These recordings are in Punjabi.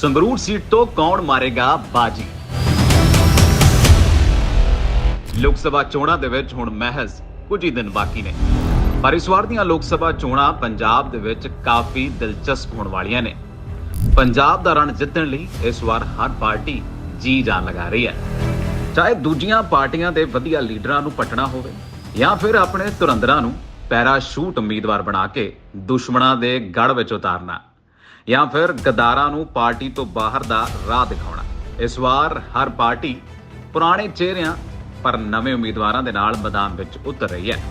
ਸੰਗਰੂਰ ਸੀਟ ਤੋਂ ਕੌਣ ਮਾਰੇਗਾ ਬਾਜੀ? ਲੋਕ ਸਭਾ ਚੋਣਾਂ ਦੇ ਵਿੱਚ ਹੁਣ ਮਹਿਜ਼ ਕੁਝ ਹੀ ਦਿਨ ਬਾਕੀ ਨੇ। ਪਰ ਇਸ ਵਾਰ ਦੀਆਂ ਲੋਕ ਸਭਾ ਚੋਣਾਂ ਪੰਜਾਬ ਦੇ ਵਿੱਚ ਕਾਫੀ ਦਿਲਚਸਪ ਹੋਣ ਵਾਲੀਆਂ ਨੇ। ਪੰਜਾਬ ਦਾ ਰਣ ਜਿੱਤਣ ਲਈ ਇਸ ਵਾਰ ਹਰ ਪਾਰਟੀ ਜੀ ਜਾਨ ਲਗਾ ਰਹੀ ਹੈ। ਚਾਹੇ ਦੂਜੀਆਂ ਪਾਰਟੀਆਂ ਦੇ ਵਧੀਆ ਲੀਡਰਾਂ ਨੂੰ ਪਟਣਾ ਹੋਵੇ ਜਾਂ ਫਿਰ ਆਪਣੇ ਤੁਰੰਦਰਾਂ ਨੂੰ ਪੈਰਾਸ਼ੂਟ ਉਮੀਦਵਾਰ ਬਣਾ ਕੇ ਦੁਸ਼ਮਣਾਂ ਦੇ ਗੜ ਵਿੱਚ ਉਤਾਰਨਾ। ਜਾਂ ਫਿਰ ਗਦਾਰਾਂ ਨੂੰ ਪਾਰਟੀ ਤੋਂ ਬਾਹਰ ਦਾ ਰਾਹ ਦਿਖਾਉਣਾ। ਇਸ ਵਾਰ ਹਰ ਪਾਰਟੀ ਪੁਰਾਣੇ ਚਿਹਰਿਆਂ ਪਰ ਨਵੇਂ ਉਮੀਦਵਾਰਾਂ ਦੇ ਨਾਲ ਮੈਦਾਨ ਵਿੱਚ ਉਤਰ ਰਹੀ ਹੈ।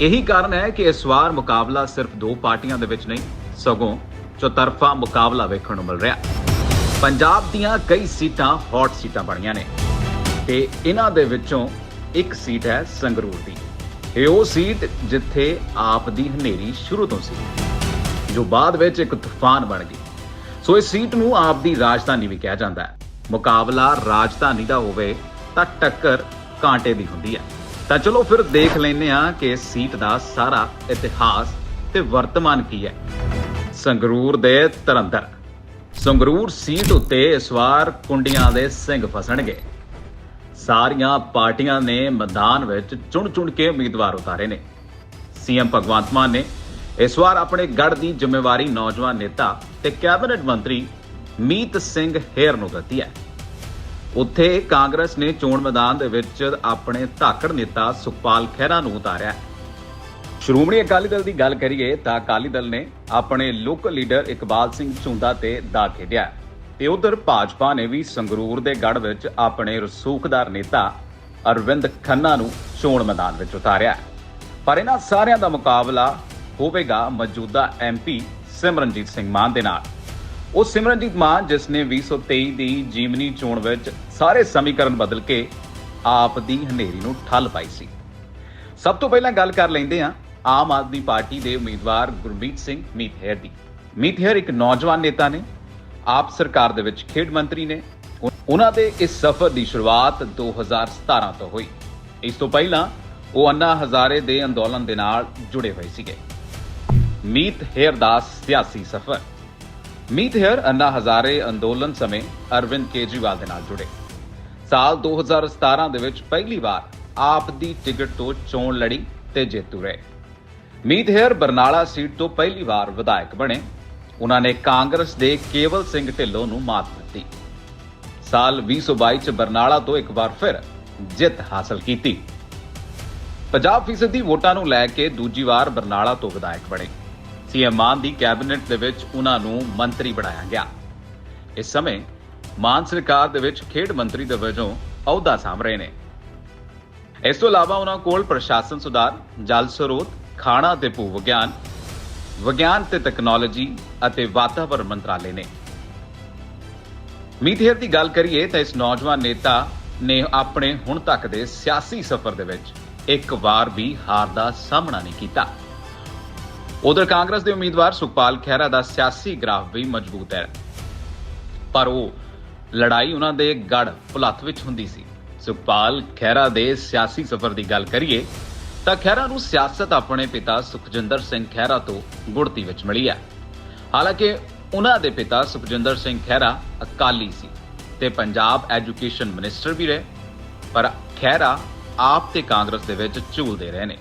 ਇਹੀ ਕਾਰਨ ਹੈ ਕਿ ਇਸ ਵਾਰ ਮੁਕਾਬਲਾ ਸਿਰਫ ਦੋ ਪਾਰਟੀਆਂ ਦੇ ਵਿੱਚ ਨਹੀਂ, ਸਗੋਂ ਚੌਤਰਫਾ ਮੁਕਾਬਲਾ ਵੇਖਣ ਨੂੰ ਮਿਲ ਰਿਹਾ। ਪੰਜਾਬ ਦੀਆਂ ਕਈ ਸੀਟਾਂ ਹੌਟ ਸੀਟਾਂ ਬਣੀਆਂ ਨੇ ਤੇ ਇਹਨਾਂ ਦੇ ਵਿੱਚੋਂ ਇੱਕ ਸੀਟ ਹੈ ਸੰਗਰੂਰ ਦੀ। ਇਹ ਉਹ ਸੀਟ ਜਿੱਥੇ ਆਪ ਦੀ ਹਨੇਰੀ ਸ਼ੁਰੂ ਤੋਂ ਸੀ। ਜੋ ਬਾਅਦ ਵਿੱਚ ਇੱਕ ਤੂਫਾਨ ਬਣ ਗਈ। ਸੋ ਇਸ ਸੀਟ ਨੂੰ ਆਪ ਦੀ ਰਾਜਧਾਨੀ ਵੀ ਕਿਹਾ ਜਾਂਦਾ ਹੈ। ਮੁਕਾਬਲਾ ਰਾਜਧਾਨੀ ਦਾ ਹੋਵੇ ਤਾਂ ਟੱਕਰ ਕਾਂਟੇ ਦੀ ਹੁੰਦੀ ਹੈ। ਤਾਂ ਚਲੋ ਫਿਰ ਦੇਖ ਲੈਂਦੇ ਹਾਂ ਕਿ ਇਸ ਸੀਟ ਦਾ ਸਾਰਾ ਇਤਿਹਾਸ ਤੇ ਵਰਤਮਾਨ ਕੀ ਹੈ। ਸੰਗਰੂਰ ਦੇ ਤਰੰਦਰ। ਸੰਗਰੂਰ ਸੀਟ ਉੱਤੇ ਇਸ ਵਾਰ ਕੁੰਡੀਆਂ ਦੇ ਸਿੰਘ ਫਸਣਗੇ। ਸਾਰੀਆਂ ਪਾਰਟੀਆਂ ਨੇ ਮੈਦਾਨ ਵਿੱਚ ਚੁਣ-ਚੁਣ ਕੇ ਉਮੀਦਵਾਰ ਉਤਾਰੇ ਨੇ। ਸੀਐਮ ਭਗਵੰਤ ਮਾਨ ਨੇ ਇਸ ਵਾਰ ਆਪਣੇ ਗੜ ਦੀ ਜ਼ਿੰਮੇਵਾਰੀ ਨੌਜਵਾਨ ਨੇਤਾ ਤੇ ਕੈਬਨਿਟ ਮੰਤਰੀ ਮੀਤ ਸਿੰਘ ਹੇਰ ਨੂੰ ਦਿੱਤੀ ਹੈ ਉੱਥੇ ਕਾਂਗਰਸ ਨੇ ਚੋਣ ਮੈਦਾਨ ਦੇ ਵਿੱਚ ਆਪਣੇ ਧਾਕੜ ਨੇਤਾ ਸੁਖਪਾਲ ਖਹਿਰਾ ਨੂੰ ਉਤਾਰਿਆ ਹੈ ਸ਼੍ਰੋਮਣੀ ਅਕਾਲੀ ਦਲ ਦੀ ਗੱਲ ਕਰੀਏ ਤਾਂ ਅਕਾਲੀ ਦਲ ਨੇ ਆਪਣੇ ਲੋਕਲ ਲੀਡਰ ਇਕਬਾਲ ਸਿੰਘ ਝੁੰਦਾ ਤੇ ਦਾ ਖੇਡਿਆ ਹੈ। ਤੇ ਉਧਰ ਭਾਜਪਾ ਨੇ ਵੀ ਸੰਗਰੂਰ ਦੇ ਗੜ ਵਿੱਚ ਆਪਣੇ ਰਸੂਖਦਾਰ ਨੇਤਾ ਅਰਵਿੰਦ ਖੰਨਾ ਨੂੰ ਚੋਣ ਮੈਦਾਨ ਵਿੱਚ ਉਤਾਰਿਆ ਪਰ ਇਹਨਾਂ ਸਾਰਿਆਂ ਦਾ ਮੁਕਾਬਲਾ ਹੋਵੇਗਾ ਮੌਜੂਦਾ ਐਮਪੀ ਸਿਮਰਨਜੀਤ ਸਿੰਘ ਮਾਨ ਦੇ ਨਾਲ। ਉਹ ਸਿਮਰਨਜੀਤ ਮਾਨ, ਜਿਸ ਨੇ 2023 ਦੀ ਜੀਮਨੀ ਚੋਣ ਵਿੱਚ ਸਾਰੇ ਸਮੀਕਰਨ ਬਦਲ ਕੇ ਆਪ ਦੀ ਹਨੇਰੀ ਨੂੰ ਠੱਲ ਪਾਈ ਸੀ। ਸਭ ਤੋਂ ਪਹਿਲਾਂ ਗੱਲ ਕਰ ਲੈਂਦੇ ਹਾਂ ਆਮ ਆਦਮੀ ਪਾਰਟੀ ਦੇ ਉਮੀਦਵਾਰ ਗੁਰਮੀਤ ਸਿੰਘ ਮੀਤਹੇਰ ਦੀ। ਮੀਤਹੇਰ ਇੱਕ ਨੌਜਵਾਨ ਨੇਤਾ ਨੇ, ਆਪ ਸਰਕਾਰ ਦੇ ਵਿੱਚ ਖੇਡ ਮੰਤਰੀ ਨੇ। ਉਹਨਾਂ ਦੇ ਇਸ ਸਫ਼ਰ ਦੀ ਸ਼ੁਰੂਆਤ 2017 ਤੋਂ ਹੋਈ। ਇਸ ਤੋਂ ਪਹਿਲਾਂ ਉਹ ਅੰਨਾ ਹਜ਼ਾਰੇ ਦੇ ਅੰਦੋਲਨ ਦੇ ਨਾਲ ਜੁੜੇ ਹੋਏ ਸੀਗੇ। ਮੀਤ ਹੇਅਰ ਦਾ ਸਿਆਸੀ ਸਫ਼ਰ। ਮੀਤ ਹੇਰ ਅੰਨਾ ਹਜ਼ਾਰੇ ਅੰਦੋਲਨ ਸਮੇਂ ਅਰਵਿੰਦ ਕੇਜਰੀਵਾਲ ਦੇ ਨਾਲ ਜੁੜੇ। ਸਾਲ 2017 ਦੇ ਵਿੱਚ ਪਹਿਲੀ ਵਾਰ ਆਪ ਦੀ ਟਿਕਟ ਤੋਂ ਚੋਣ ਲੜੀ ਤੇ ਜੇਤੂ ਰਹੇ। ਮੀਤ ਹੇਰ ਬਰਨਾਲਾ ਸੀਟ ਤੋਂ ਪਹਿਲੀ ਵਾਰ ਵਿਧਾਇਕ ਬਣੇ। ਉਹਨਾਂ ਨੇ ਕਾਂਗਰਸ ਦੇ ਕੇਵਲ ਸਿੰਘ ਢਿੱਲੋਂ ਨੂੰ ਮਾਤ ਦਿੱਤੀ। ਸਾਲ 2022 ਚ ਬਰਨਾਲਾ ਤੋਂ ਇੱਕ ਵਾਰ ਫਿਰ ਜਿੱਤ ਹਾਸਲ ਕੀਤੀ। 50% ਦੀ ਵੋਟਾਂ ਨੂੰ ਲੈ ਕੇ ਦੂਜੀ ਵਾਰ ਬਰਨਾਲਾ ਤੋਂ ਵਿਧਾਇਕ ਬਣੇ। ਸੀਐਮ ਮਾਨ ਦੀ ਕੈਬਨਿਟ ਦੇ ਵਿੱਚ ਉਹਨਾਂ ਨੂੰ ਮੰਤਰੀ ਬਣਾਇਆ ਗਿਆ। ਇਸ ਸਮੇਂ ਮਾਨ ਸਰਕਾਰ ਦੇ ਵਿੱਚ ਖੇਡ ਮੰਤਰੀ ਦੇ ਵਜੋਂ ਅਹੁਦਾ ਸਾਂਭ ਰਹੇ ਨੇ। ਇਸ ਤੋਂ ਇਲਾਵਾ ਉਹਨਾਂ ਕੋਲ ਪ੍ਰਸ਼ਾਸਨ ਸੁਧਾਰ, ਜਲ ਸਰੋਤ, ਖਾਣਾ ਤੇ ਭੂ ਵਿਗਿਆਨ ਵਿਗਿਆਨ ਤੇ ਟੈਕਨੋਲੋਜੀ ਅਤੇ ਵਾਤਾਵਰਣ ਮੰਤਰਾਲੇ ਨੇ। ਮੀਤਹੇਰ ਦੀ ਗੱਲ ਕਰੀਏ ਤਾਂ ਇਸ ਨੌਜਵਾਨ ਨੇਤਾ ਨੇ ਆਪਣੇ ਹੁਣ ਤੱਕ ਦੇ ਸਿਆਸੀ ਸਫ਼ਰ ਦੇ ਵਿੱਚ ਇੱਕ ਵਾਰ ਵੀ ਹਾਰ ਦਾ ਸਾਹਮਣਾ ਨਹੀਂ ਕੀਤਾ। ਉਧਰ ਕਾਂਗਰਸ ਦੇ ਉਮੀਦਵਾਰ ਸੁਖਪਾਲ ਖਹਿਰਾ ਦਾ ਸਿਆਸੀ ਗ੍ਰਾਫ ਵੀ ਮਜ਼ਬੂਤ ਹੈ। ਪਰ ਉਹ ਲੜਾਈ ਉਹਨਾਂ ਦੇ ਗੜ ਪੁਲੱਥ ਵਿੱਚ ਹੁੰਦੀ ਸੀ। ਸੁਖਪਾਲ ਖਹਿਰਾ ਦੇ ਸਿਆਸੀ ਸਫ਼ਰ ਦੀ ਗੱਲ ਕਰੀਏ, ਤਾਂ ਖਹਿਰਾ ਨੂੰ ਸਿਆਸਤ ਆਪਣੇ ਪਿਤਾ ਸੁਖਜਿੰਦਰ ਸਿੰਘ ਖਹਿਰਾ ਤੋਂ ਗੁੜਤੀ ਵਿੱਚ ਮਿਲੀ ਹੈ। ਹਾਲਾਂਕਿ ਉਹਨਾਂ ਦੇ ਪਿਤਾ ਸੁਖਜਿੰਦਰ ਸਿੰਘ ਖਹਿਰਾ ਅਕਾਲੀ ਸੀ ਤੇ ਪੰਜਾਬ ਐਜੂਕੇਸ਼ਨ ਮਿਨਿਸਟਰ ਵੀ ਰਹੇ, ਪਰ ਖਹਿਰਾ ਆਪ ਤੇ ਕਾਂਗਰਸ ਦੇ ਵਿੱਚ ਝੂਲਦੇ ਰਹੇ ਨੇ।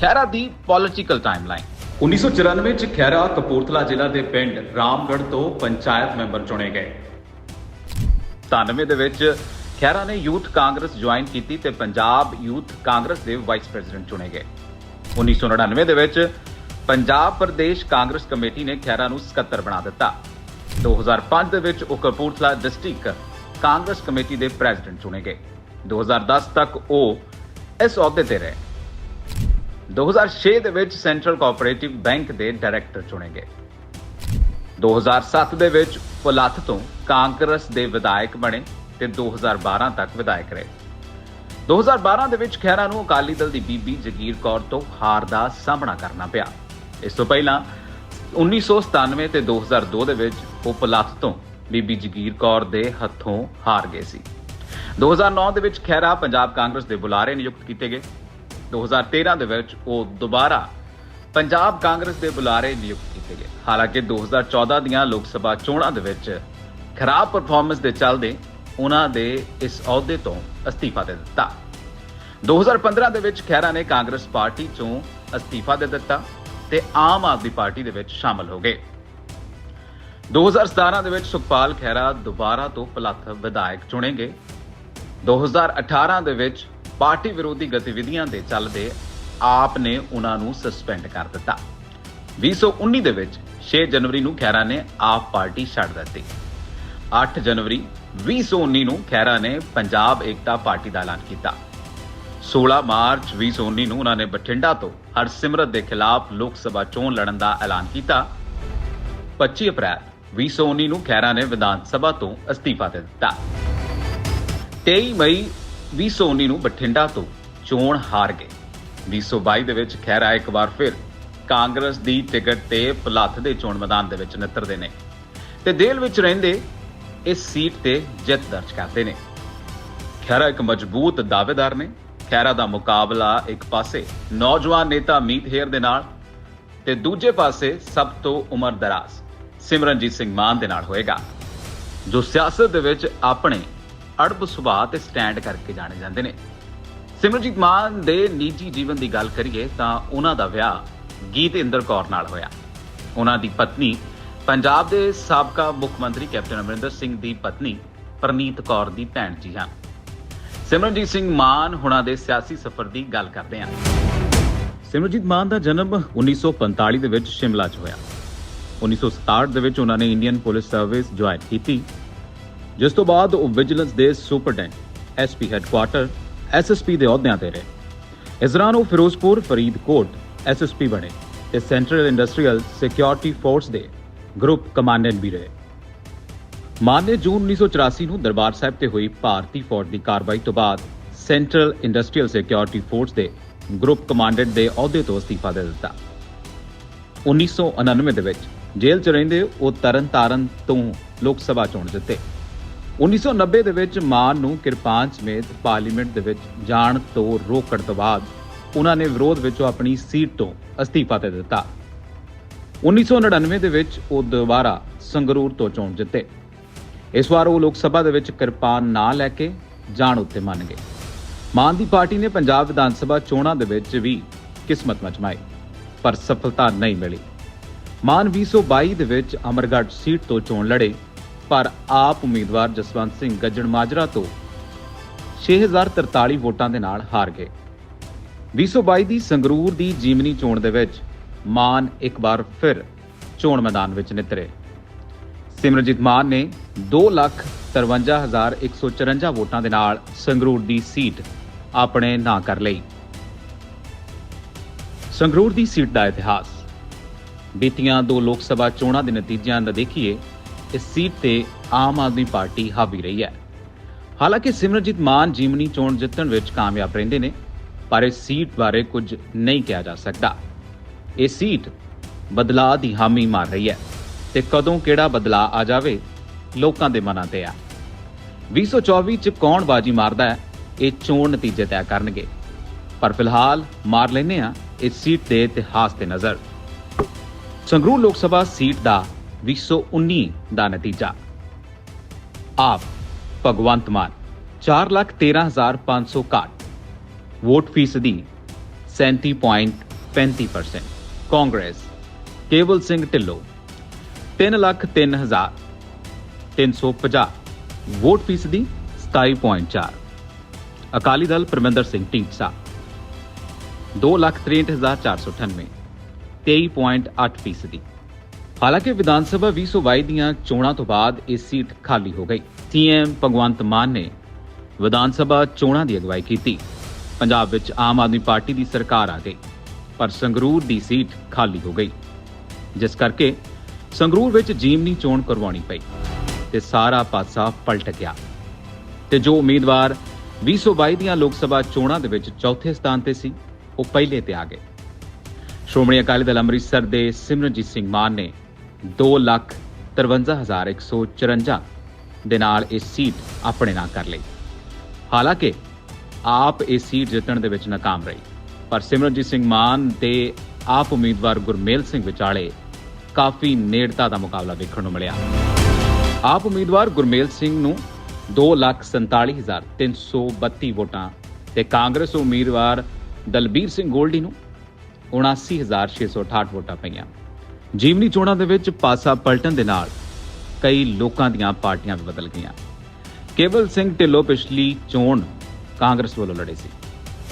ਖਹਿਰਾ ਦੀ ਪੋਲਿਟੀਕਲ ਟਾਈਮਲਾਈਨ 1994 ਚ ਖਹਿਰਾ ਕਪੂਰਥਲਾ ਜ਼ਿਲ੍ਹਾ ਦੇ ਪਿੰਡ ਰਾਮਗੜ੍ਹ ਤੋਂ ਪੰਚਾਇਤ ਮੈਂਬਰ ਚੁਣੇ ਗਏ। 97 ਦੇ ਵਿੱਚ ਖਹਿਰਾ ਨੇ ਯੂਥ ਕਾਂਗਰਸ ਜੁਆਇਨ ਕੀਤੀ ਤੇ ਪੰਜਾਬ ਯੂਥ ਕਾਂਗਰਸ ਦੇ ਵਾਈਸ ਪ੍ਰੈਜ਼ੀਡੈਂਟ ਚੁਣੇ ਗਏ। 1999 ਦੇ ਵਿੱਚ ਪੰਜਾਬ ਪ੍ਰਦੇਸ਼ ਕਾਂਗਰਸ ਕਮੇਟੀ ਨੇ ਖਹਿਰਾ ਨੂੰ ਸਕੱਤਰ ਬਣਾ ਦਿੱਤਾ। 2005 ਦੇ ਵਿੱਚ ਉਹ ਕਪੂਰਥਲਾ ਡਿਸਟ੍ਰਿਕਟ ਕਾਂਗਰਸ ਕਮੇਟੀ ਦੇ ਪ੍ਰੈਜ਼ੀਡੈਂਟ ਚੁਣੇ ਗਏ। 2010 ਤੱਕ ਉਹ ਇਸ ਅਹੁਦੇ ਤੇ ਰਹੇ। 2006 ਦੇ ਵਿੱਚ ਸੈਂਟਰਲ ਕੋਆਪਰੇਟਿਵ ਬੈਂਕ ਦੇ ਡਾਇਰੈਕਟਰ ਚੁਣੇ ਗਏ। 2007 ਦੇ ਵਿੱਚ ਪੁਲੱਥ ਤੋਂ ਕਾਂਗਰਸ ਦੇ ਵਿਧਾਇਕ ਬਣੇ ਤੇ 2012 ਤੱਕ ਵਿਧਾਇਕ ਰਹੇ। 2012 ਦੇ ਵਿੱਚ ਖਹਿਰਾ ਨੂੰ ਅਕਾਲੀ ਦਲ ਦੀ ਬੀਬੀ ਜਗੀਰ ਕੌਰ ਤੋਂ ਹਾਰ ਦਾ ਸਾਹਮਣਾ ਕਰਨਾ ਪਿਆ। ਇਸ ਤੋਂ ਪਹਿਲਾਂ 1997 ਤੇ 2002 ਦੇ ਵਿੱਚ ਉਹ ਪੁਲੱਥ ਤੋਂ ਬੀਬੀ ਜਗੀਰ ਕੌਰ ਦੇ ਹੱਥੋਂ ਹਾਰ ਗਏ ਸੀ। 2009 ਦੇ ਵਿੱਚ ਖਹਿਰਾ ਪੰਜਾਬ ਕਾਂਗਰਸ ਦੇ ਬੁਲਾਰੇ ਨਿਯੁਕਤ ਕੀਤੇ ਗਏ। 2013 ਦੇ ਵਿੱਚ ਉਹ ਦੁਬਾਰਾ ਪੰਜਾਬ ਕਾਂਗਰਸ ਦੇ ਬੁਲਾਰੇ ਨਿਯੁਕਤ ਕੀਤੇ ਗਏ। ਹਾਲਾਂਕਿ 2014 ਦੀਆਂ ਲੋਕ ਸਭਾ ਚੋਣਾਂ ਦੇ ਵਿੱਚ ਖਰਾਬ ਪਰਫਾਰਮੈਂਸ ਦੇ ਚੱਲਦੇ ਉਹਨਾਂ ਦੇ ਇਸ ਅਹੁਦੇ ਤੋਂ ਅਸਤੀਫਾ ਦੇ ਦਿੱਤਾ। 2015 ਦੇ ਵਿੱਚ ਖਹਿਰਾ ਨੇ ਕਾਂਗਰਸ ਪਾਰਟੀ ਚੋਂ ਅਸਤੀਫਾ ਦੇ ਦਿੱਤਾ ਤੇ ਆਮ ਆਦਮੀ ਪਾਰਟੀ ਦੇ ਵਿੱਚ ਸ਼ਾਮਲ ਹੋ ਗਏ। 2017 ਦੇ ਵਿੱਚ ਸੁਖਪਾਲ ਖਹਿਰਾ ਦੁਬਾਰਾ ਤੋਂ ਭਲੱਥ ਵਿਧਾਇਕ ਚੁਣੇ ਗਏ। 2018 ਦੇ ਵਿੱਚ ਪਾਰਟੀ ਵਿਰੋਧੀ ਗਤੀਵਿਧੀਆਂ ਦੇ ਚੱਲਦੇ ਆਪ ਨੇ ਉਹਨਾਂ ਨੂੰ ਸਸਪੈਂਡ ਕਰ ਦਿੱਤਾ। 2019 ਦੇ ਵਿੱਚ 6 ਜਨਵਰੀ ਨੂੰ ਖਹਿਰਾ ਨੇ ਆਪ ਪਾਰਟੀ ਛੱਡ ਦਿੱਤੀ। 8 ਜਨਵਰੀ 2019 ਨੂੰ ਖਹਿਰਾ ਨੇ ਪੰਜਾਬ ਏਕਤਾ ਪਾਰਟੀ ਦਾ ਐਲਾਨ ਕੀਤਾ। 16 ਮਾਰਚ 2019 ਨੂੰ ਉਹਨਾਂ ਨੇ ਬਠਿੰਡਾ ਤੋਂ ਹਰਸਿਮਰਤ ਦੇ ਖਿਲਾਫ ਲੋਕ ਸਭਾ ਚੋਣ ਲੜਨ ਦਾ ਐਲਾਨ ਕੀਤਾ। 25 ਅਪ੍ਰੈਲ 2019 ਨੂੰ ਖਹਿਰਾ ਨੇ ਵਿਧਾਨ ਸਭਾ ਤੋਂ ਅਸਤੀਫਾ ਦੇ ਦਿੱਤਾ। 23 ਮਈ 2019 ਨੂੰ ਬਠਿੰਡਾ ਤੋਂ ਚੋਣ ਹਾਰ ਗਏ। 2022 ਦੇ ਵਿੱਚ ਖਹਿਰਾ ਇੱਕ ਵਾਰ ਫਿਰ ਕਾਂਗਰਸ ਦੀ ਟਿਕਟ ਤੇ ਪਲੱਥ ਦੇ ਚੋਣ ਮੈਦਾਨ ਦੇ ਵਿੱਚ ਨਿੱਤਰਦੇ ਨੇ। ਤੇ ਜੇਲ੍ਹ ਵਿੱਚ ਰਹਿੰਦੇ ਇਸ ਸੀਟ ਤੇ ਜਿੱਤ ਦਰਜ ਕਰਦੇ ਨੇ। ਖਹਿਰਾ ਇੱਕ ਮਜ਼ਬੂਤ ਦਾਅਵੇਦਾਰ ਨੇ। ਖਹਿਰਾ ਦਾ ਮੁਕਾਬਲਾ ਇੱਕ ਪਾਸੇ ਨੌਜਵਾਨ ਨੇਤਾ ਮੀਤ ਹੇਰ ਦੇ ਨਾਲ ਤੇ ਦੂਜੇ ਪਾਸੇ ਸਭ ਤੋਂ ਉਮਰਦਰਾਜ਼ ਸਿਮਰਨਜੀਤ ਸਿੰਘ ਮਾਨ ਦੇ ਨਾਲ ਹੋਏਗਾ, ਜੋ ਸਿਆਸਤ ਦੇ ਵਿੱਚ ਆਪਣੇ ਅੜਬ ਸੁਭਾਅ ਤੇ ਸਟੈਂਡ ਕਰਕੇ ਜਾਣੇ ਜਾਂਦੇ ਨੇ। ਸਿਮਰਨਜੀਤ ਮਾਨ ਦੇ ਨਿੱਜੀ ਜੀਵਨ ਦੀ ਗੱਲ ਕਰੀਏ ਤਾਂ ਉਹਨਾਂ ਦਾ ਵਿਆਹ ਗੀਤ ਇੰਦਰ ਕੌਰ ਨਾਲ ਹੋਇਆ। ਉਹਨਾਂ ਦੀ ਪਤਨੀ, ਪੰਜਾਬ ਦੇ ਸਾਬਕਾ ਮੁੱਖ ਮੰਤਰੀ ਕੈਪਟਨ ਅਮਰਿੰਦਰ ਸਿੰਘ ਦੀ ਪਤਨੀ ਪ੍ਰਨੀਤ ਕੌਰ ਦੀ ਭੈਣ ਜੀ ਹਨ ਸਿਮਰਨਜੀਤ ਸਿੰਘ ਮਾਨ ਹੁਣਾਂ ਦੇ ਸਿਆਸੀ ਸਫ਼ਰ ਦੀ ਗੱਲ ਕਰਦੇ ਹਾਂ। ਸਿਮਰਨਜੀਤ ਮਾਨ ਦਾ ਜਨਮ 1945 ਦੇ ਵਿੱਚ ਸ਼ਿਮਲਾ 'ਚ ਹੋਇਆ। 1967 ਦੇ ਵਿੱਚ ਉਹਨਾਂ ਨੇ ਇੰਡੀਅਨ ਪੁਲਿਸ ਸਰਵਿਸ ਜੁਆਇਨ ਕੀਤੀ। ਜਿਸ ਤੋਂ ਬਾਅਦ ਉਹ ਵਿਜੀਲੈਂਸ ਦੇ ਸੁਪਰਡੈਂਟ ਐਸਪੀ ਹੈੱਡਕੁਆਰਟਰ ਐਸਐਸਪੀ ਦੇ ਅਹੁਦਿਆਂ ਤੇ ਰਹੇ। ਇਸ ਦੌਰਾਨ ਉਹ ਫਿਰੋਜ਼ਪੁਰ, ਫਰੀਦਕੋਟ ਐਸਐਸਪੀ ਬਣੇ ਤੇ ਸੈਂਟਰਲ ਇੰਡਸਟਰੀਅਲ ਸਿਕਿਉਰਿਟੀ ਫੋਰਸ ਦੇ ਗਰੁੱਪ ਕਮਾਂਡੈਂਟ ਵੀ ਰਹੇ। ਮਾਨ ਨੇ ਜੂਨ 1984 ਨੂੰ ਦਰਬਾਰ ਸਾਹਿਬ ਤੇ ਹੋਈ ਭਾਰਤੀ ਫੌਜ ਦੀ ਕਾਰਵਾਈ ਤੋਂ ਬਾਅਦ ਸੈਂਟਰਲ ਇੰਡਸਟਰੀਅਲ ਸਿਕਿਉਰਿਟੀ ਫੋਰਸ ਦੇ ਗਰੁੱਪ ਕਮਾਂਡੈਂਟ ਦੇ ਅਹੁਦੇ ਤੋਂ ਅਸਤੀਫਾ ਦੇ ਦਿੱਤਾ। 1999 ਦੇ ਵਿੱਚ ਜੇਲ੍ਹ 'ਚ ਰਹਿੰਦੇ ਉਹ ਤਰਨਤਾਰਨ ਤੋਂ ਲੋਕ ਸਭਾ ਚੋਣ ਜਿੱਤੇ। 1990 ਦੇ ਵਿੱਚ ਮਾਨ ਨੂੰ ਕਿਰਪਾਨ ਸਮੇਤ ਪਾਰਲੀਮੈਂਟ ਦੇ ਵਿੱਚ ਜਾਣ ਤੋਂ ਰੋਕਣ ਤੋਂ ਬਾਅਦ ਉਹਨਾਂ ਨੇ ਵਿਰੋਧ ਵਿੱਚੋਂ ਆਪਣੀ ਸੀਟ ਤੋਂ ਅਸਤੀਫਾ ਦੇ ਦਿੱਤਾ। 1999 ਦੇ ਵਿੱਚ ਉਹ ਦੁਬਾਰਾ ਸੰਗਰੂਰ ਤੋਂ ਚੋਣ ਜਿੱਤੇ। ਇਸ ਵਾਰ ਉਹ ਲੋਕ ਸਭਾ ਦੇ ਵਿੱਚ ਕਿਰਪਾਨ ਨਾ ਲੈ ਕੇ ਜਾਣ ਉੱਤੇ ਮੰਨ ਗਏ ਮਾਨ ਦੀ ਪਾਰਟੀ ਨੇ ਪੰਜਾਬ ਵਿਧਾਨ ਸਭਾ ਚੋਣਾਂ ਦੇ ਵਿੱਚ ਵੀ ਕਿਸਮਤ ਮਚਮਾਈ ਪਰ ਸਫਲਤਾ ਨਹੀਂ ਮਿਲੀ। ਮਾਨ 2022 ਦੇ ਵਿੱਚ ਅਮਰਗੜ੍ਹ ਸੀਟ ਤੋਂ ਚੋਣ ਲੜੇ। ਪਰ ਆਪ ਉਮੀਦਵਾਰ ਜਸਵੰਤ ਸਿੰਘ ਗੱਜਣ ਮਾਜਰਾ ਤੋਂ 6043 ਵੋਟਾਂ ਦੇ ਨਾਲ ਹਾਰ ਗਏ। 2022 ਦੀ ਸੰਗਰੂਰ ਦੀ ਜੀਮਨੀ ਚੋਣ ਦੇ ਵਿੱਚ ਮਾਨ ਇੱਕ ਵਾਰ ਫਿਰ ਚੋਣ ਮੈਦਾਨ ਵਿੱਚ ਨਿਤਰੇ। ਸਿਮਰਜੀਤ ਮਾਨ ਨੇ 253154 ਵੋਟਾਂ ਦੇ ਨਾਲ ਸੰਗਰੂਰ ਦੀ ਸੀਟ ਆਪਣੇ ਨਾਂ ਕਰ ਲਈ। ਸੰਗਰੂਰ ਦੀ ਸੀਟ ਦਾ ਇਤਿਹਾਸ। ਬੀਤੀਆਂ ਦੋ ਲੋਕ ਸਭਾ ਚੋਣਾਂ ਦੇ ਨਤੀਜਿਆਂ ਦਾ ਦੇਖੀਏ ਇਸ ਸੀਟ ਤੇ ਆਮ ਆਦਮੀ ਪਾਰਟੀ ਹਾਵੀ ਰਹੀ ਹੈ। ਹਾਲਾਂਕਿ ਸਿਮਰਜੀਤ ਮਾਨ ਜੀਮਨੀ ਚੋਣ ਜਿੱਤਣ ਵਿੱਚ ਕਾਮਯਾਬ ਰਹਿੰਦੇ ਨੇ, ਪਰ ਇਸ ਸੀਟ ਬਾਰੇ ਕੁਝ ਨਹੀਂ ਕਿਹਾ ਜਾ ਸਕਦਾ। ਇਹ ਸੀਟ ਬਦਲਾਅ ਦੀ ਹਾਮੀ ਮਾਰ ਰਹੀ ਹੈ ਤੇ ਕਦੋਂ ਕਿਹੜਾ ਬਦਲਾਅ ਆ ਜਾਵੇ, ਲੋਕਾਂ ਦੇ ਮਨਾਂ ਤੇ ਆ। 2024 ਚ ਕੌਣ ਬਾਜੀ ਮਾਰਦਾ ਹੈ, ਇਹ ਚੋਣ ਨਤੀਜੇ ਤੈਅ ਕਰਨਗੇ। ਪਰ ਫਿਲਹਾਲ ਮਾਰ ਲੈਨੇ ਆ ਇਸ ਸੀਟ ਦੇ ਇਤਿਹਾਸ ਤੇ ਨਜ਼ਰ। ਸੰਗਰੂਰ ਲੋਕ ਸਭਾ ਸੀਟ ਦਾ 2019 ਦਾ ਨਤੀਜਾ ਆਪ ਭਗਵੰਤ ਮਾਨ 413561 ਵੋਟ ਫੀਸਦੀ 37.35% ਕਾਂਗਰਸ ਕੇਵਲ ਸਿੰਘ ਢਿੱਲੋਂ 303350 ਵੋਟ ਫੀਸਦੀ 27.4 ਅਕਾਲੀ ਦਲ ਪਰਮਿੰਦਰ ਸਿੰਘ ਢੀਂਡਸਾ 263498 23.8 ਫੀਸਦੀ ਹਾਲਾਂਕਿ ਵਿਧਾਨ ਸਭਾ 2022 ਦੀਆਂ ਚੋਣਾਂ ਤੋਂ ਬਾਅਦ ਇਹ ਸੀਟ ਖਾਲੀ ਹੋ ਗਈ। ਸੀਐਮ ਭਗਵੰਤ ਮਾਨ ਨੇ ਵਿਧਾਨ ਸਭਾ ਚੋਣਾਂ ਦੀ ਅਗਵਾਈ ਕੀਤੀ। ਪੰਜਾਬ ਵਿੱਚ ਆਮ ਆਦਮੀ ਪਾਰਟੀ ਦੀ ਸਰਕਾਰ ਆ ਗਈ, ਪਰ ਸੰਗਰੂਰ ਦੀ ਸੀਟ ਖਾਲੀ ਹੋ ਗਈ। ਜਿਸ ਕਰਕੇ ਸੰਗਰੂਰ ਵਿੱਚ ਜੀਮਨੀ ਚੋਣ ਕਰਵਾਉਣੀ ਪਈ ਤੇ ਸਾਰਾ ਪਾਸਾ ਪਲਟ ਗਿਆ। ਤੇ ਜੋ ਉਮੀਦਵਾਰ 2022 ਦੀਆਂ ਲੋਕ ਸਭਾ ਚੋਣਾਂ ਦੇ ਵਿੱਚ ਚੌਥੇ ਸਥਾਨ ਤੇ ਸੀ, ਉਹ ਪਹਿਲੇ ਤੇ ਆ ਗਏ। ਸ਼੍ਰੋਮਣੀ ਅਕਾਲੀ ਦਲ ਅੰਮ੍ਰਿਤਸਰ ਦੇ ਸਿਮਰਨਜੀਤ ਸਿੰਘ ਮਾਨ ਨੇ 253154 ਦੇ ਨਾਲ ਇਹ ਸੀਟ ਆਪਣੇ ਨਾਂ ਕਰ ਲਈ। ਹਾਲਾਂਕਿ, ਆਪ ਇਹ ਸੀਟ ਜਿੱਤਣ ਦੇ ਵਿੱਚ ਨਾਕਾਮ ਰਹੀ। ਪਰ ਸਿਮਰਨਜੀਤ ਸਿੰਘ ਮਾਨ ਦੇ ਆਪ ਉਮੀਦਵਾਰ ਗੁਰਮੇਲ ਸਿੰਘ ਵਿਚਾਲੇ ਕਾਫੀ ਨੇੜਤਾ ਦਾ ਮੁਕਾਬਲਾ ਵੇਖਣ ਨੂੰ ਮਿਲਿਆ। ਆਪ ਉਮੀਦਵਾਰ ਗੁਰਮੇਲ ਸਿੰਘ ਨੂੰ 247332 ਵੋਟਾਂ ਤੇ ਕਾਂਗਰਸ ਉਮੀਦਵਾਰ ਦਲਬੀਰ ਸਿੰਘ ਗੋਲਡੀ ਨੂੰ 79668 ਵੋਟਾਂ ਪਈਆਂ। ਜੀਵਨੀ ਚੋਣਾਂ ਦੇ ਵਿੱਚ ਪਾਸਾ ਪਲਟਣ ਦੇ ਨਾਲ ਕਈ ਲੋਕਾਂ ਦੀਆਂ ਪਾਰਟੀਆਂ ਵੀ ਬਦਲ ਗਈਆਂ। ਕੇਵਲ ਸਿੰਘ ਢਿੱਲੋਂ ਪਿਛਲੀ ਚੋਣ ਕਾਂਗਰਸ ਵੱਲੋਂ ਲੜੇ ਸੀ।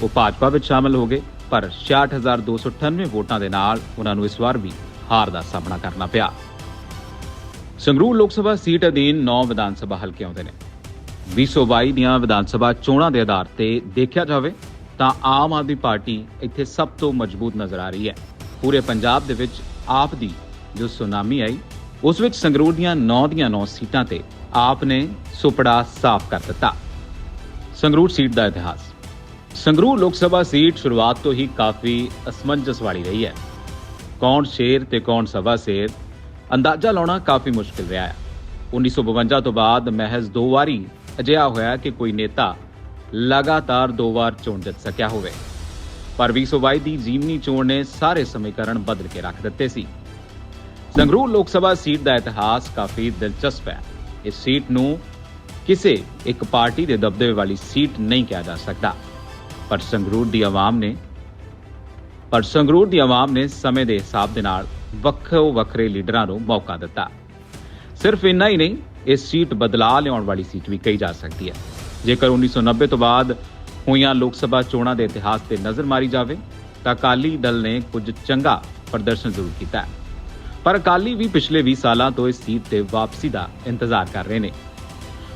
ਉਹ ਭਾਜਪਾ ਵਿੱਚ ਸ਼ਾਮਲ ਹੋ ਗਏ, ਪਰ 66298 ਵੋਟਾਂ ਦੇ ਨਾਲ ਉਹਨਾਂ ਨੂੰ ਇਸ ਵਾਰ ਵੀ ਹਾਰ ਦਾ ਸਾਹਮਣਾ ਕਰਨਾ ਪਿਆ। ਸੰਗਰੂਰ ਲੋਕ ਸਭਾ ਸੀਟ ਅਧੀਨ 9 ਵਿਧਾਨ ਸਭਾ ਹਲਕੇ ਆਉਂਦੇ ਨੇ। 2022 ਦੀਆਂ ਵਿਧਾਨ ਸਭਾ ਚੋਣਾਂ ਦੇ ਆਧਾਰ ਤੇ ਦੇਖਿਆ ਜਾਵੇ ਤਾਂ ਆਮ ਆਦਮੀ ਪਾਰਟੀ ਇੱਥੇ ਸਭ ਤੋਂ ਮਜ਼ਬੂਤ ਨਜ਼ਰ ਆ ਰਹੀ ਹੈ। ਪੂਰੇ ਪੰਜਾਬ ਦੇ ਵਿੱਚ ਆਪ ਦੀ ਜੋ ਸੁਨਾਮੀ ਆਈ, ਉਸ ਵਿੱਚ ਸੰਗਰੂਰ ਦੀਆਂ 9 ਦੀਆਂ 9 ਸੀਟਾਂ ਤੇ ਆਪ ਨੇ ਸੁਪੜਾ ਸਾਫ਼ ਕਰ ਦਿੱਤਾ। ਸੰਗਰੂਰ ਸੀਟ ਦਾ ਇਤਿਹਾਸ। ਸੰਗਰੂਰ ਲੋਕ ਸਭਾ ਸੀਟ ਸ਼ੁਰੂਆਤ ਤੋਂ ਹੀ ਕਾਫੀ ਅਸਮੰਜਸ ਵਾਲੀ ਰਹੀ ਹੈ। ਕੌਣ ਸ਼ੇਰ ਤੇ ਕੌਣ ਸਵਾ ਸ਼ੇਰ, ਅੰਦਾਜ਼ਾ ਲਾਉਣਾ ਕਾਫੀ ਮੁਸ਼ਕਿਲ ਰਿਹਾ ਹੈ। 1952 ਤੋਂ ਬਾਅਦ ਮਹਿਜ਼ ਦੋ ਵਾਰੀ ਅਜਿਹਾ ਹੋਇਆ ਕਿ ਕੋਈ ਨੇਤਾ ਲਗਾਤਾਰ ਦੋ ਵਾਰ ਚੋਣ ਜਿੱਤ ਸਕਿਆ ਹੋਵੇ। ਪਰ 2022 ਦੀ ਜੀਵਨੀ ਚੋਣ ਨੇ ਸਾਰੇ ਸਮੀਕਰਨ ਬਦਲ ਕੇ ਰੱਖ ਦਿੱਤੇ ਸੀ। ਸੰਗਰੂਰ ਲੋਕ ਸਭਾ ਸੀਟ ਦਾ ਇਤਿਹਾਸ ਕਾਫੀ ਦਿਲਚਸਪ ਹੈ। ਇਸ ਸੀਟ ਨੂੰ ਕਿਸੇ ਇੱਕ ਪਾਰਟੀ ਦੇ ਦਬਦਬੇ ਵਾਲੀ ਸੀਟ ਨਹੀਂ ਕਿਹਾ ਜਾ ਸਕਦਾ। ਪਰ ਸੰਗਰੂਰ ਦੀ ਆਵਾਮ ਨੇ ਪਰ ਸੰਗਰੂਰ ਦੀ ਆਵਾਮ ਨੇ ਸਮੇਂ ਦੇ ਹਿਸਾਬ ਦੇ ਨਾਲ ਵੱਖੋ ਵੱਖਰੇ ਲੀਡਰਾਂ ਨੂੰ ਮੌਕਾ ਦਿੱਤਾ। ਸਿਰਫ ਇੰਨਾ ਹੀ ਨਹੀਂ, ਇਸ ਸੀਟ ਬਦਲਾਅ ਲਿਆਉਣ ਵਾਲੀ ਸੀਟ ਵੀ ਕਹੀ ਜਾ ਸਕਦੀ ਹੈ। ਜੇਕਰ 1990 ਤੋਂ ਬਾਅਦ ਹੋਈਆਂ ਲੋਕ ਸਭਾ ਚੋਣਾਂ ਦੇ ਇਤਿਹਾਸ ਤੇ ਨਜ਼ਰ ਮਾਰੀ ਜਾਵੇ ਤਾਂ ਅਕਾਲੀ ਦਲ ਨੇ ਕੁਝ ਚੰਗਾ ਪ੍ਰਦਰਸ਼ਨ ਜ਼ਰੂਰ ਕੀਤਾ ਪਰ ਅਕਾਲੀ ਵੀ ਪਿਛਲੇ 20 ਸਾਲਾਂ ਤੋਂ ਇਸ ਸੀਟ ਤੇ ਵਾਪਸੀ ਦਾ ਇੰਤਜ਼ਾਰ ਕਰ ਰਹੇ ਨੇ।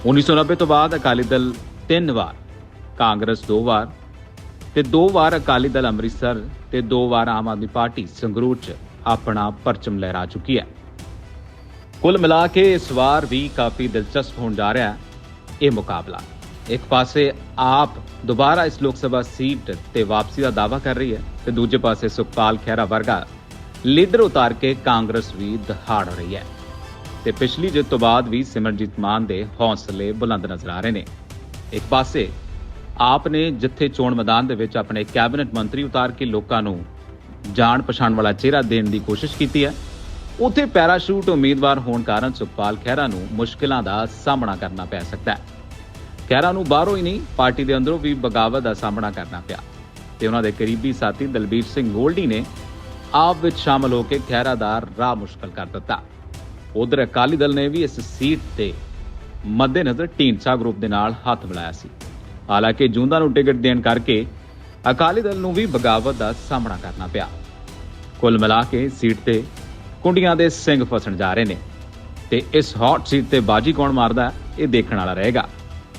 1990 ਤੋਂ ਬਾਅਦ ਅਕਾਲੀ ਦਲ ਤਿੰਨ ਵਾਰ, ਕਾਂਗਰਸ ਦੋ ਵਾਰ ਤੇ ਦੋ ਵਾਰ ਅਕਾਲੀ ਦਲ ਅੰਮ੍ਰਿਤਸਰ ਤੇ ਦੋ ਵਾਰ ਆਮ ਆਦਮੀ ਪਾਰਟੀ ਸੰਗਰੂਰ 'ਚ ਆਪਣਾ ਪਰਚਮ ਲਹਿਰਾ ਚੁੱਕੀ ਹੈ। ਕੁੱਲ ਮਿਲਾ ਕੇ ਇਸ ਵਾਰ ਵੀ ਕਾਫੀ ਦਿਲਚਸਪ ਹੋਣ ਜਾ ਰਿਹਾ ਹੈ ਇਹ ਮੁਕਾਬਲਾ। ਇੱਕ ਪਾਸੇ ਆਪ ਦੁਬਾਰਾ ਇਸ ਲੋਕ ਸਭਾ ਸੀਟ ਤੇ ਵਾਪਸੀ ਦਾ ਦਾਅਵਾ ਕਰ ਰਹੀ ਹੈ ਤੇ ਦੂਜੇ ਪਾਸੇ ਸੁਖਪਾਲ ਖਹਿਰਾ ਵਰਗਾ ਲੀਡਰ ਉਤਾਰ ਕੇ ਕਾਂਗਰਸ ਵੀ ਦਹਾੜ ਰਹੀ ਹੈ। ਤੇ ਪਿਛਲੀ ਜਿੱਤ ਤੋਂ ਬਾਅਦ ਵੀ ਸਿਮਰਜੀਤ ਮਾਨ ਦੇ ਹੌਸਲੇ ਬੁਲੰਦ ਨਜ਼ਰ ਆ ਰਹੇ ਨੇ। ਇੱਕ ਪਾਸੇ ਆਪ ਨੇ ਜਿੱਥੇ ਚੋਣ ਮੈਦਾਨ ਦੇ ਵਿੱਚ ਆਪਣੇ ਕੈਬਨਿਟ ਮੰਤਰੀ ਉਤਾਰ ਕੇ ਲੋਕਾਂ ਨੂੰ ਜਾਣ ਪਛਾਣ ਵਾਲਾ ਚਿਹਰਾ ਦੇਣ ਦੀ ਕੋਸ਼ਿਸ਼ ਕੀਤੀ ਹੈ, ਉਥੇ ਪੈਰਾਸ਼ੂਟ ਉਮੀਦਵਾਰ ਹੋਣ ਕਾਰਨ ਸੁਖਪਾਲ ਖਹਿਰਾ ਨੂੰ ਮੁਸ਼ਕਲਾਂ ਦਾ ਸਾਹਮਣਾ ਕਰਨਾ ਪੈ ਸਕਦਾ ਹੈ। ਖਹਿਰਾ ਨੂੰ ਬਾਹਰੋਂ ਹੀ ਨਹੀਂ, ਪਾਰਟੀ ਦੇ ਅੰਦਰੋਂ ਵੀ ਬਗਾਵਤ ਦਾ ਸਾਹਮਣਾ ਕਰਨਾ ਪਿਆ। ਤੇ ਉਹਨਾਂ ਦੇ ਕਰੀਬੀ ਸਾਥੀ ਦਲਬੀਰ ਸਿੰਘ ਗੋਲਡੀ ਨੇ ਆਪ ਵਿੱਚ ਸ਼ਾਮਲ ਹੋ ਕੇ ਖਹਿਰਾ ਦਾ ਰਾਹ ਮੁਸ਼ਕਲ ਕਰ ਦਿੱਤਾ। ਉਧਰ ਅਕਾਲੀ ਦਲ ਨੇ ਵੀ ਇਸ ਸੀਟ ਤੇ ਮੱਦੇਨਜ਼ਰ ਢੀਂਡਸਾ ਗਰੁੱਪ ਦੇ ਨਾਲ ਹੱਥ ਮਿਲਾਇਆ ਸੀ। ਹਾਲਾਂਕਿ ਜੂੰਦਾ ਨੂੰ ਟਿਕਟ ਦੇਣ ਕਰਕੇ ਅਕਾਲੀ ਦਲ ਨੂੰ ਵੀ ਬਗਾਵਤ ਦਾ ਸਾਹਮਣਾ ਕਰਨਾ ਪਿਆ। ਕੁੱਲ ਮਿਲਾ ਕੇ ਸੀਟ ਤੇ ਕੁੰਡੀਆਂ ਦੇ ਸਿੰਘ ਫਸਣ ਜਾ ਰਹੇ ਨੇ। ਤੇ ਇਸ ਹੌਟ ਸੀਟ ਤੇ ਬਾਜੀ ਕੌਣ ਮਾਰਦਾ, ਇਹ ਦੇਖਣ ਵਾਲਾ ਰਹੇਗਾ।